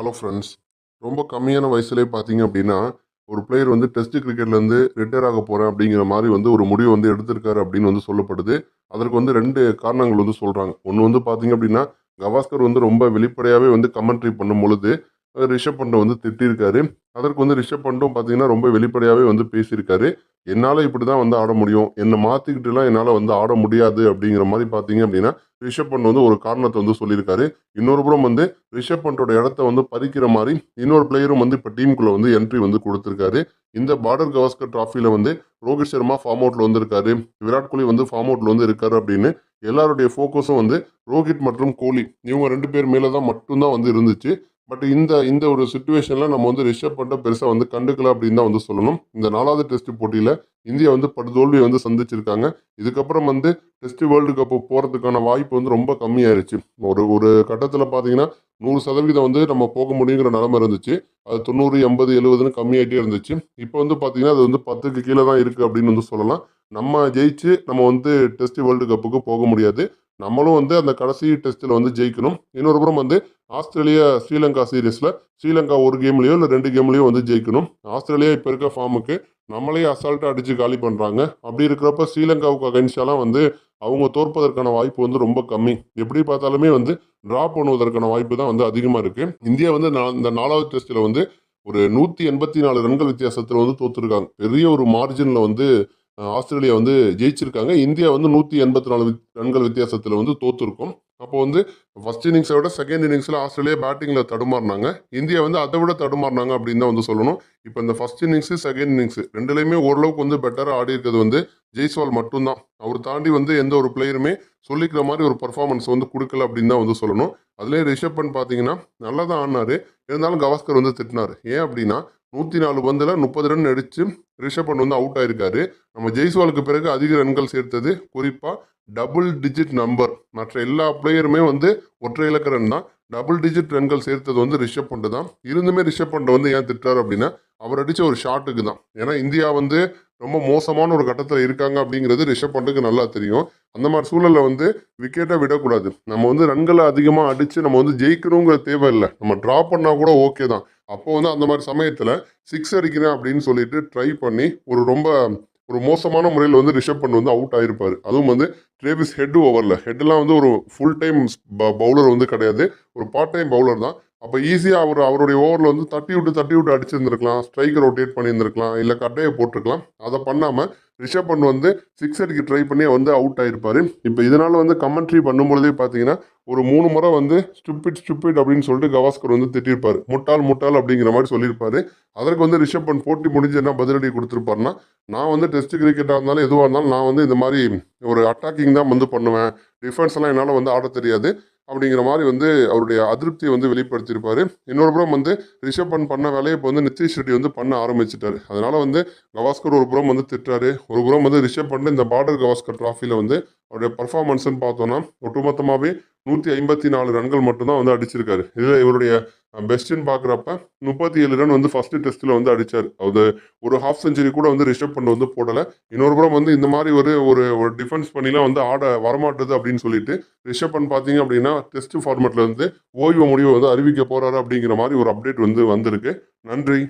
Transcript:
Hello friends ரொம்ப கம்மியான வயசுலேயே பார்த்தீங்க அப்படின்னா ஒரு பிளேயர் வந்து டெஸ்ட் கிரிக்கெட்லேருந்து ரிட்டையர் ஆக போகிறேன் அப்படிங்கிற மாதிரி வந்து ஒரு முடிவு வந்து எடுத்திருக்காரு அப்படின்னு வந்து சொல்லப்படுது. அதற்கு வந்து ரெண்டு காரணங்கள் வந்து சொல்கிறாங்க ஒன்று வந்து பார்த்தீங்க அப்படின்னா கவாஸ்கர் வந்து ரொம்ப வெளிப்படையாகவே வந்து கமெண்ட்ரி பண்ணும் பொழுது ரிஷப் பண்டை வந்து திட்டிருக்காரு. அதற்கு வந்து ரிஷப் பண்டும் பார்த்தீங்கன்னா ரொம்ப வெளிப்படையாகவே வந்து பேசியிருக்காரு. என்னால் இப்படி தான் வந்து ஆட முடியும். என்னை மாற்றிக்கிட்டுலாம் என்னால் வந்து ஆட முடியாது அப்படிங்கிற மாதிரி பார்த்தீங்க அப்படின்னா ரிஷப் பண்ட் வந்து ஒரு காரணத்தை வந்து சொல்லியிருக்காரு. இன்னொரு புறம் வந்து ரிஷப் பண்டோட இடத்த வந்து பறிக்கிற மாதிரி இன்னொரு பிளேயரும் வந்து இப்போ டீமுக்குள்ளே வந்து என்ட்ரி வந்து கொடுத்துருக்காரு. இந்த பார்டர் கவாஸ்கர் ட்ராஃபியில் வந்து ரோஹித் சர்மா ஃபார்ம் அவுட்டில் வந்திருக்காரு. விராட் கோலி வந்து ஃபார்ம் அவுட்டில் வந்து இருக்காரு அப்படின்னு எல்லாருடைய ஃபோக்கஸும் வந்து ரோஹித் மற்றும் கோலி இவங்க ரெண்டு பேர் மேலே தான் மட்டும்தான் வந்து இருந்துச்சு. பட் இந்த இந்த ஒரு சுச்சுவேஷனில் நம்ம வந்து ரிஷப் பண்ட பெருசாக வந்து கண்டுக்கல அப்படின்னு தான் வந்து சொல்லணும். இந்த நாலாவது டெஸ்ட் போட்டியில் இந்தியா வந்து படுதோல்வியை வந்து சந்திச்சிருக்காங்க. இதுக்கப்புறம் வந்து டெஸ்ட் வேர்ல்டு கப்பு போகிறதுக்கான வாய்ப்பு வந்து ரொம்ப கம்மியாயிருச்சு. ஒரு ஒரு கட்டத்தில் பார்த்தீங்கன்னா நூறு சதவீதம் வந்து நம்ம போக முடியுங்கிற நிலமை இருந்துச்சு. அது தொண்ணூறு எண்பது எழுபதுன்னு கம்மியாயிட்டே இருந்துச்சு. இப்போ வந்து பார்த்தீங்கன்னா அது வந்து பத்துக்கு கீழே தான் இருக்குது அப்படின்னு வந்து சொல்லலாம். நம்ம ஜெயிச்சு நம்ம வந்து டெஸ்ட் வேர்ல்டு கப்புக்கு போக முடியாது. நம்மளும் வந்து அந்த கடைசி டெஸ்ட்டில் வந்து ஜெயிக்கணும். இன்னொரு புறம் வந்து ஆஸ்திரேலியா ஸ்ரீலங்கா சீரீஸில் ஸ்ரீலங்கா ஒரு கேம்லேயோ இல்லை ரெண்டு கேம்லேயோ வந்து ஜெயிக்கணும். ஆஸ்திரேலியா இப்போ இருக்க ஃபார்முக்கு நம்மளே அசால்ட்டாக அடித்து காலி பண்ணுறாங்க அப்படி இருக்கிறப்ப ஸ்ரீலங்காவுக்கு அகைன்ஸ்டாலாம் வந்து அவங்க தோற்பதற்கான வாய்ப்பு வந்து ரொம்ப கம்மி. எப்படி பார்த்தாலுமே வந்து ட்ரா பண்ணுவதற்கான வாய்ப்பு தான் வந்து அதிகமாக இருக்குது இந்தியா வந்து இந்த நாலாவது டெஸ்ட்டில் வந்து ஒரு நூற்றி எண்பத்தி நாலு ரன்கள் வித்தியாசத்தில் வந்து தோற்றுருக்காங்க பெரிய ஒரு மார்ஜினில் வந்து ஆஸ்திரேலியா வந்து ஜெயிச்சிருக்காங்க. இந்தியா வந்து நூற்றி எண்பத்தி நாலு ரன்கள் வித்தியாசத்தில் வந்து தோற்றுருக்கும் அப்போ வந்து ஃபர்ஸ்ட் இன்னிங்ஸை விட செகண்ட் இன்னிங்ஸில் ஆஸ்திரேலியா பேட்டிங்கில் தடுமாறினாங்க. இந்தியா வந்து அதை விட தடுமாறினாங்க அப்படின்னு தான் வந்து சொல்லணும். இப்போ இந்த ஃபர்ஸ்ட் இன்னிங்ஸு செகண்ட் இன்னிங்ஸு ரெண்டுலேயுமே ஓரளவுக்கு வந்து பெட்டராக ஆடி இருக்கிறது வந்து ஜெய்ஸ்வால் மட்டும்தான். அவர் தாண்டி வந்து எந்த ஒரு பிளேயருமே சொல்லிக்கிற மாதிரி ஒரு பர்ஃபார்மன்ஸ் வந்து கொடுக்கல அப்படின்னு தான் வந்து சொல்லணும். அதுலேயே ரிஷப் பண்ட் பார்த்தீங்கன்னா நல்லா தான் ஆடினாரு. இருந்தாலும் கவாஸ்கர் வந்து திட்டினார். ஏன் அப்படின்னா நூற்றி நாலு பந்தில் முப்பது ரன் அடித்து ரிஷப் பண்ட் வந்து அவுட் ஆயிருக்காரு. நம்ம ஜெய்ஸ்வாலுக்கு பிறகு அதிக ரன்கள் சேர்த்தது குறிப்பாக டபுள் டிஜிட் நம்பர் மற்ற எல்லா பிளேயருமே வந்து ஒற்றை இலக்க ரன் தான். டபுள் டிஜிட் ரன்கள் சேர்த்தது வந்து ரிஷப் பண்ட் தான். இருந்துமே ரிஷப் பண்ட் வந்து ஏன் திட்டார் அப்படின்னா அவர் அடித்த ஒரு ஷாட்டுக்கு தான். ஏன்னா இந்தியா வந்து ரொம்ப மோசமான ஒரு கட்டத்தில் இருக்காங்க அப்படிங்கிறது ரிஷப் பண்ட்டுக்கு நல்லா தெரியும். அந்த மாதிரி சூழலில் வந்து விக்கெட்டை விடக்கூடாது. நம்ம வந்து ரன்களை அதிகமாக அடித்து நம்ம வந்து ஜெயிக்கணுங்கிற தேவையில்லை. நம்ம ட்ரா பண்ணால் கூட ஓகே தான். அப்போ வந்து அந்த மாதிரி சமயத்தில் சிக்ஸ் அடிக்கிறேன் அப்படின்னு சொல்லிட்டு ட்ரை பண்ணி ஒரு ரொம்ப ஒரு மோசமான முறையில் வந்து ரிஷப் பண்ணி வந்து அவுட் ஆகிருப்பார் அதுவும் வந்து ட்ரேவிஸ் ஹெட் ஓவரில் ஹெட்லாம் வந்து ஒரு ஃபுல் டைம் பவுலர் வந்து கிடையாது. ஒரு பார்ட் டைம் பவுலர் தான். அப்போ ஈஸியாக அவர் அவருடைய ஓவரில் வந்து தட்டி விட்டு தட்டி விட்டு அடிச்சிருந்துருக்கலாம். Striker rotate பண்ணியிருந்திருக்கலாம். இல்லை கட்டையை போட்டிருக்கலாம். அதை பண்ணாமல் ரிஷப் பண்ட் வந்து சிக்ஸ் அடிக்கு ட்ரை பண்ணி வந்து அவுட் ஆகிருப்பார் இப்போ இதனால் வந்து கமெண்ட்ரி பண்ணும்பொழுதே பார்த்தீங்கன்னா ஒரு மூணு முறை வந்து ஸ்டுப்பிட் ஸ்டுப்பிட் அப்படின்னு சொல்லிட்டு கவாஸ்கர் வந்து திட்டிருப்பார் முட்டாள் முட்டாள் அப்படிங்கிற மாதிரி சொல்லியிருப்பார். அதற்கு வந்து ரிஷப் பண்ட் போட்டி முடிஞ்சு என்ன பதிலடி கொடுத்துருப்பாருன்னா நான் வந்து டெஸ்ட் கிரிக்கெட்டாக இருந்தாலும் எதுவாக இருந்தாலும் நான் வந்து இந்த மாதிரி ஒரு அட்டாக்கிங் தான் வந்து பண்ணுவேன். டிஃபென்ஸ்லாம் என்னால் வந்து ஆட தெரியாது. அப்படிங்கிற மாதிரி வந்து அவருடைய அதிருப்தியை வந்து வெளிப்படுத்தியிருப்பார். இன்னொரு புறம் வந்து ரிஷப் பண்ட் பண்ண வேலையை இப்போ வந்து நிதிஷ் ரெட்டி வந்து பண்ண ஆரம்பிச்சிட்டாரு. அதனால் வந்து கவாஸ்கர் ஒரு புறம் வந்து திட்டாரு ஒரு புறம் வந்து ரிஷப் பண்ட் இந்த பார்டர் கவாஸ்கர் ட்ராஃபியில் வந்து அவருடைய பர்ஃபார்மன்ஸ்ன்னு பார்த்தோன்னா ஒட்டுமொத்தமாகவே நூற்றி ஐம்பத்தி நாலு ரன்கள் மட்டும்தான் வந்து அடிச்சிருக்காரு. இதில் இவருடைய பெஸ்ட்டுன்னு பார்க்குறப்ப முப்பத்தி ஏழு ரன் வந்து ஃபர்ஸ்ட் டெஸ்ட்டில் வந்து அடித்தார் அது ஒரு ஹாஃப் செஞ்சுரி கூட வந்து ரிஷப் பண்ண வந்து போடலை. இன்னொரு புறம் வந்து இந்த மாதிரி ஒரு ஒரு ஒரு டிஃபென்ஸ் பண்ணிலாம் வந்து ஆட வரமாட்டுது அப்படின்னு சொல்லிட்டு ரிஷப் பண்ட் பார்த்தீங்க அப்படின்னா டெஸ்ட் ஃபார்மேட்டில் வந்து ஓய்வு முடிவை வந்து அறிவிக்க போகிறாரு அப்படிங்கிற மாதிரி ஒரு அப்டேட் வந்து வந்திருக்கு. நன்றி.